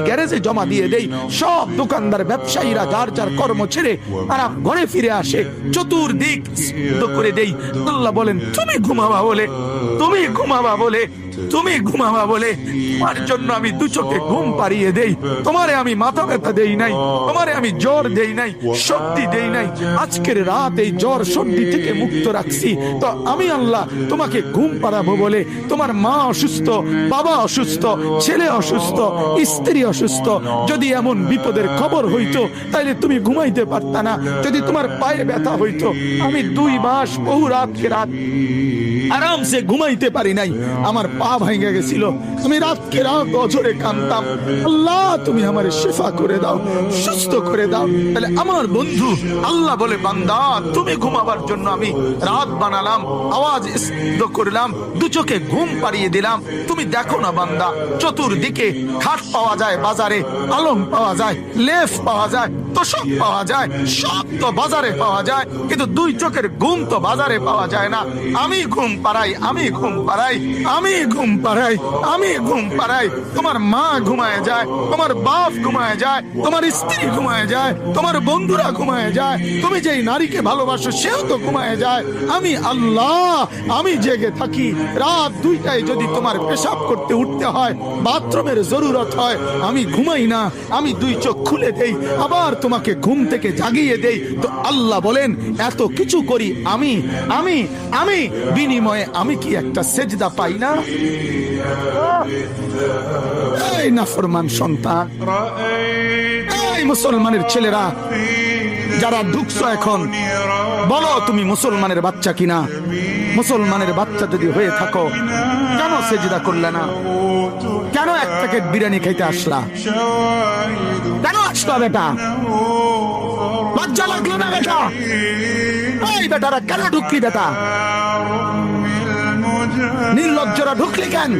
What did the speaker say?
গ্যারেজে জমা দিয়ে সব দোকানদার ব্যবসায়ীরা যার যার কর্ম ছেড়ে তারা ঘরে ফিরে আসে, চতুর্দিক করে দেই। বলেন, তুমি ঘুমাবা বলে, তুমি ঘুমাবা বলে তুমি ঘুমাবা বলে তোমার জন্য আমি দু চোখে ঘুম পাড়িয়ে দেই। তোমারে আমি মাথা ব্যথা দেই নাই, তোমারে আমি জ্বর দেই নাই, সর্দি দেই নাই। আজকের রাত এই জ্বর সর্দি থেকে মুক্ত রাখছি। তো আমি আল্লাহ তোমাকে ঘুম পাড়াবো বলে তোমার মা অসুস্থ, বাবা অসুস্থ, ছেলে অসুস্থ, স্ত্রী অসুস্থ, যদি এমন বিপদের খবর হইতো, তাইলে তুমি ঘুমাইতে পারতা না। যদি তোমার পায়ে ব্যথা হইতো, আমি দুই মাস বহু রাতকে রাত আরামসে ঘুমাইতে পারি নাই। আমার পা ভেঙে গেছিল। আমি রাতকে রাত অজরে কানতাম আল্লাহ, তুমি আমার শেফা করে দাও, সুস্থ করে দাও। তাহলে আমার বন্ধু আল্লাহ বলে, বান্দা, তুমি ঘুমাবার জন্য আমি রাত বানালাম, আওয়াজ করলাম, দু চোখে ঘুম পাড়িয়ে দিলাম। তুমি দেখো না, বান্দা, চতুর্দিকে খাট পাওয়া যায়, বাজারে আলম পাওয়া যায়, লেফ পাওয়া যায় তোষক পাওয়া যায় সব তো বাজারে পাওয়া যায়, কিন্তু দুই চোখের ঘুম তো বাজারে পাওয়া যায় না। আমি ঘুম পাড়াই, আমি ঘুম পাড়াই, আমি ঘুম পাড়াই, আমি ঘুম পাড়াই। তোমার মা ঘুমায় যায়, তোমার বাপ ঘুমায় যায়, তোমার স্ত্রী ঘুমায় যায়, তোমার বন্ধুরা ঘুমায় যায়, তুমি যেই নারীকে ভালোবাসো সেও তো ঘুমায় যায়। আমি আল্লাহ, আমি জেগে থাকি। রাত দুইটায় যদি তোমার পেশাব করতে উঠতে হয়, বাথরুমের জরুরত হয়, আমি ঘুমাই না, আমি দুই চোখ খুলে দেই, আবার তোমাকে ঘুম থেকে জাগিয়ে দেই। তো আল্লাহ বলেন, এত কিছু করি আমি আমি আমি, বিনিময়ে আমি কি একটা সেজদা পাই না? এই নাফরমান সন্তান। এই মুসলমানের ছেলেরা যারা ঢুকছো এখন, বলো তুমি মুসলমানের বাচ্চা কিনা? মুসলমানের বাচ্চা যদি হয়ে থাকো, কেন সেজদা করলে না? কেন এক প্যাকেট বিরিয়ানি খাইতে আসলা? কেন আসলা বেটা? লজ্জা লাগল না বেটা? এই বেটারা কেন ঢুকলি বেটা? নির্লজ্জরা ঢুকলি কেন?